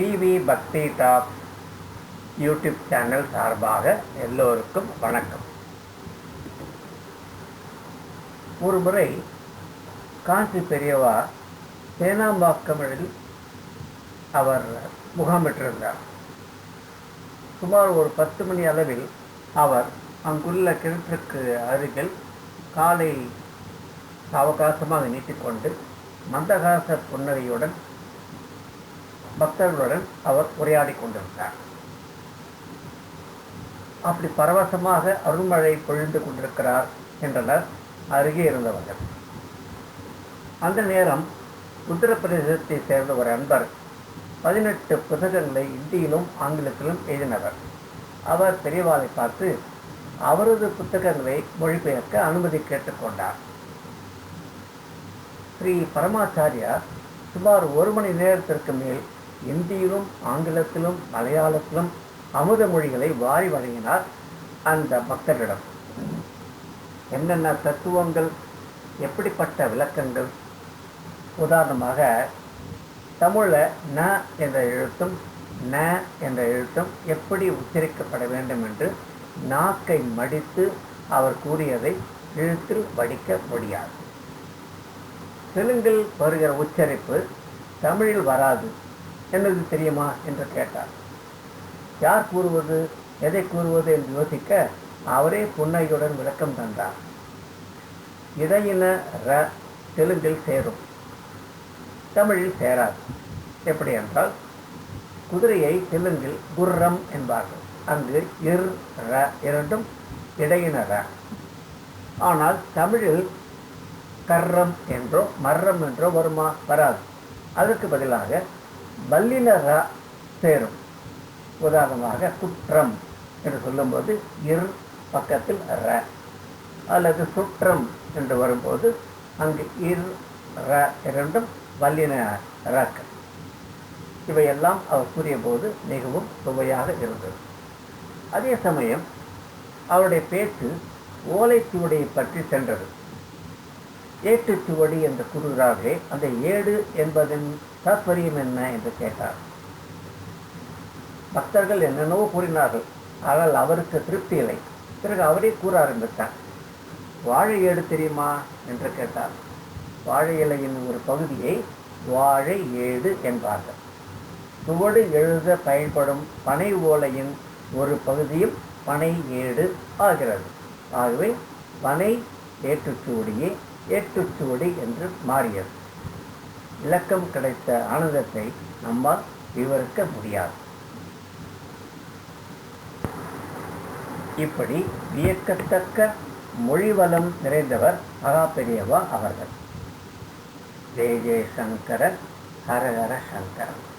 TV பக்தி top YouTube channel சார்பாக எல்லோருக்கும் வணக்கம். ஒரு முறை காஞ்சி பெரியவா தேனாம்பாக்கமில் அவர் முகாமிட்டிருந்தார். சுமார் ஒரு பத்து மணி அளவில் அவர் அங்குள்ள கிணற்றுக்கு அருகில் காலை அவகாசமாக நீட்டிக்கொண்டு மந்தகாச புன்னகையுடன் பக்தர்களுடன் அவர் உரையாடி கொண்டிருந்தார். அப்படி பரவசமாக அருள்மழை பொழிந்து கொண்டிருக்கிறார் என்றனர். அருகே இருந்தவர்கள். அந்த நேரம் உத்தரப்பிரதேசத்தை சேர்ந்த ஒரு அன்பர் பதினெட்டு புத்தகங்களை இந்தியிலும் ஆங்கிலத்திலும் எழுதினவர். அவர் பெரியவாளை பார்த்து அவரது புத்தகங்களை மொழிபெயர்க்க அனுமதி கேட்டுக்கொண்டார் ஸ்ரீ பரமாச்சாரியா சுமார் ஒரு மணி நேரத்திற்கு மேல் இந்தியிலும் ஆங்கிலத்திலும் மலையாளத்திலும் அமுத மொழிகளை வாரி வழங்கினார் அந்த பக்தரிடம் என்னென்ன தத்துவங்கள் எப்படிப்பட்ட விளக்கங்கள்? உதாரணமாக தமிழில் ந என்ற எழுத்தும் ந என்ற எழுத்தும் எப்படி உச்சரிக்கப்பட வேண்டும் என்று நாக்கை மடித்து அவர் கூறியதை எழுத்தில் வடிக்க முடியாது. தெலுங்கில் வருகிற உச்சரிப்பு தமிழில் வராது. என்னது தெரியுமா என்று கேட்டார். யார் கூறுவது எதை கூறுவது என்று யோசிக்க அவரே புன்னையுடன் விளக்கம் தந்தார். இடையின ர தெலுங்கில் சேரும். தமிழில் சேராது. எப்படி என்றால் குதிரையை தெலுங்கில் குர்ரம் என்பார்கள். அங்கு இர் ர இரண்டும் இடையின ர. ஆனால் தமிழில் கர்ரம் என்றோ மர்ரம் என்றோ வருமா வராது. அதற்கு பதிலாக வல்லின ர சேரும் உதாரணமாக குற்றம் என்று சொல்லும்போது இர் பக்கத்தில் ர அல்லது சுற்றம் என்று வரும்போது அங்கு இர் ர இரண்டும் வல்லின ரக் இவையெல்லாம் அவர் கூறிய போது மிகவும் சுவையாக இருந்தது. அதே சமயம் அவருடைய பேச்சு ஓலைச்சுவடியை பற்றி சென்றது. ஏட்டுச்சுவடி என்று கூறுகிறார்களே அந்த ஏடு என்பதன் தாற்பயம் என்ன என்று கேட்டார். பக்தர்கள் என்னென்னவோ கூறினார்கள் ஆனால் அவருக்கு திருப்தி இல்லை. பிறகு அவரே கூற ஆரம்பித்தார் வாழை ஏடு தெரியுமா என்று கேட்டார். வாழை இலையின் ஒரு பகுதியை வாழை ஏடு என்பார்கள். சுவடு எழுத பயன்படும் பனை ஓலையின் ஒரு பகுதியும் பனை ஏடு ஆகிறது. ஆகவே பனை ஏற்றுச்சுவடியே ஏற்றுச்சுவடி என்று மாறியது. இலக்கம் கிடைத்த ஆனந்தத்தை நம்மால் விவரிக்க முடியாது. இப்படி வியக்கத்தக்க மொழிவளம் நிறைந்தவர் மகா பெரியவா அவர்கள். ஜெய ஜெய சங்கர ஹரஹர சங்கரன்.